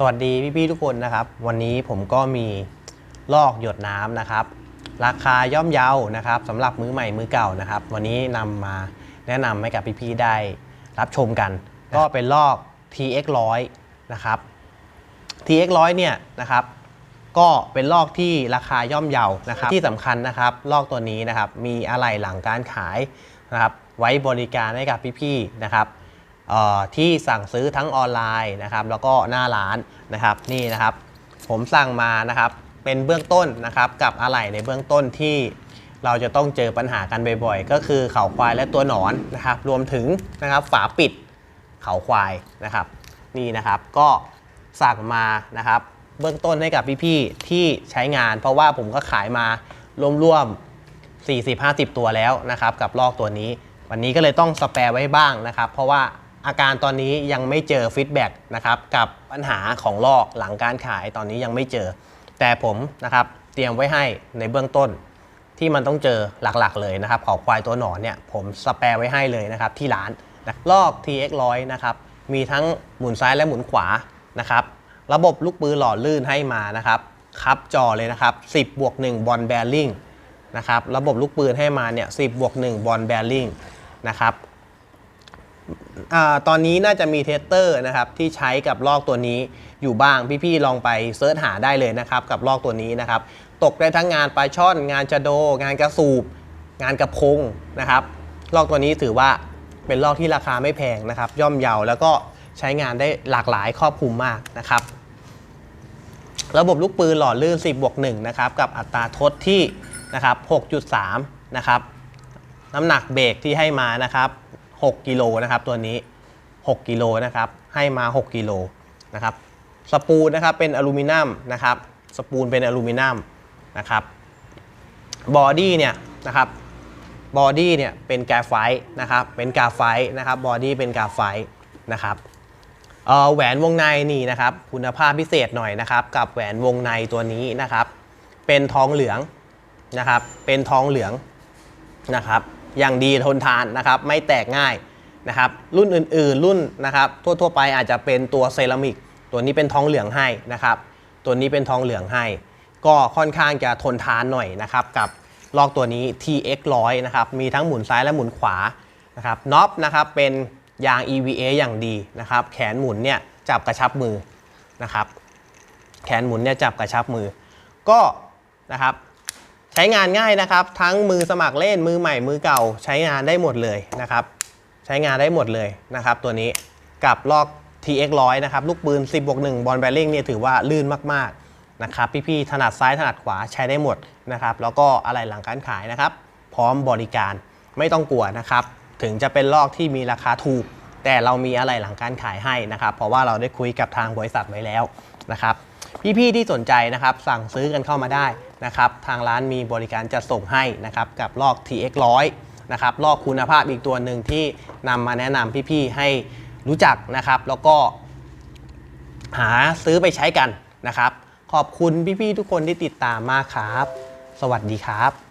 สวัสดีพี่ๆทุกคนนะครับ วันนี้ผมก็มีลอกหยดน้ำนะครับ ราคาย่อมเยานะครับสำหรับมือใหม่มือเก่านะครับ วันนี้นำมาแนะนำให้กับพี่ๆได้รับชมกัน ก็เป็นลอก TX 100นะครับ TX 100เนี่ยนะครับ ก็เป็นลอกที่ราคาย่อมเยานะครับ ที่สำคัญนะครับ ลอกตัวนี้นะครับ มีอะไหล่หลังการขายนะครับ ไว้บริการให้กับพี่ๆนะครับ ที่สั่งซื้อทั้งออนไลน์นะครับแล้วก็หน้าร้านนะครับนี่นะครับ ผมสั่งมานะครับเป็นเบื้องต้นนะครับกับอะไหล่ในเบื้องต้นที่เราจะต้องเจอปัญหากันบ่อยๆ ก็คือเขาควายและตัวหนอนนะครับรวมถึงนะครับฝาปิดเขาควายนะครับนี่นะครับก็สั่งมานะครับเบื้องต้นให้กับพี่ๆที่ใช้งาน เพราะว่าผมก็ขายมารวมๆ40-50 ตัวแล้วนะครับกับลอกตัวนี้ วันนี้ก็เลยต้องสแปรไว้บ้างนะครับ เพราะว่า อาการตอนนี้ยังไม่เจอฟีดแบ็กนะครับกับปัญหาของลอกหลังการขายตอนนี้ยังไม่เจอ แต่ผมนะครับเตรียมไว้ให้ในเบื้องต้น ที่มันต้องเจอหลักๆ เลยนะครับของควายตัวหนอนเนี่ยผมสแปร์ไว้ให้เลยนะครับที่ร้านนะลอก TX 100 นะครับมีทั้งหมุนซ้ายและหมุนขวานะครับระบบลูกปืนหล่อลื่นให้มานะครับคับจอเลยนะครับ10บวก1บอลแบริ่งนะครับระบบลูกปืนให้มาเนี่ย10บวก1บอลแบริ่งนะครับ ตอนนี้น่าจะมีเทสเตอร์นะครับที่ใช้กับลอกตัวนี้อยู่บ้างพี่ๆลองไปเซิร์ชหาได้เลยนะครับกับลอกตัวนี้นะครับตกได้ทั้งงานปลาช่อน งานจะโด งานกระสูบ งานกระพงนะครับลอกตัวนี้ถือว่าเป็นลอกที่ราคาไม่แพงนะครับ ย่อมเยาแล้วก็ใช้งานได้หลากหลายครอบคลุมมากนะครับ ระบบลูกปืนหล่อลื่น 10บวก1นะครับกับอัตราทดที่นะครับ6.3นะครับน้ำหนักเบรกที่ให้มานะครับ 6กิโลนะครับตัวนี้ 6กิโลนะครับให้มา 6กิโลนะครับสปูลนะครับเป็นอลูมิเนียมนะครับสปูลเป็นอลูมิเนียมนะครับบอดี้เนี่ยนะครับบอดี้เนี่ยเป็นกาไฟต์นะครับเป็นกาไฟต์นะครับบอดี้เป็นกาไฟต์นะครับเออแหวนวงในนี่นะครับคุณภาพพิเศษหน่อยนะครับกับแหวนวงในตัวนี้นะครับ เป็นทองเหลืองนะครับเป็นทองเหลืองนะครับ อย่างดีทนทานนะครับไม่แตกง่ายนะครับรุ่นอื่นๆ รุ่นนะครับทั่วๆไปอาจจะเป็นตัวเซรามิกตัวนี้เป็นทองเหลืองให้นะครับตัวนี้เป็นทองเหลืองให้ ก็ค่อนข้างจะทนทานหน่อยนะครับกับลอกตัวนี้ TX 100 นะครับมีทั้งหมุนซ้ายและหมุนขวานะครับน็อปนะครับเป็นยาง EVA อย่างดีนะครับแขนหมุนเนี่ยจับกระชับมือนะครับแขนหมุนเนี่ยจับกระชับมือ ก็นะครับ ช้งานง่ายนะครับ ทั้งมือสมัครเล่นมือใหม่มือเก่า ใช้งานได้หมดเลยนะครับ ใช้งานได้หมดเลยนะครับ ตัวนี้กับลอก TX 100 นะครับ ลูกปืน 10บวก1บอลแบริ่งเนี่ยถือว่าลื่นมากๆนะครับ พี่ๆถนัดซ้ายถนัดขวาใช้ได้หมดนะครับ แล้วก็อะไรหลังการขายนะครับ พร้อมบริการไม่ต้องกลัวนะครับ ถึงจะเป็นลอกที่มีราคาถูก แต่เรามีอะไรหลังการขายให้นะครับ เพราะว่าเราได้คุยกับทางบริษัทไว้แล้วนะครับ พี่ๆที่สนใจนะครับสั่งซื้อกันเข้ามาได้นะครับทางร้านมีบริการจัดส่งให้นะครับกับลอก TX 100นะครับลอกคุณภาพอีกตัวหนึ่งที่นำมาแนะนำพี่ๆให้รู้จักนะครับ แล้วก็หาซื้อไปใช้กันนะครับ ขอบคุณพี่ๆทุกคนที่ติดตามมากครับ สวัสดีครับ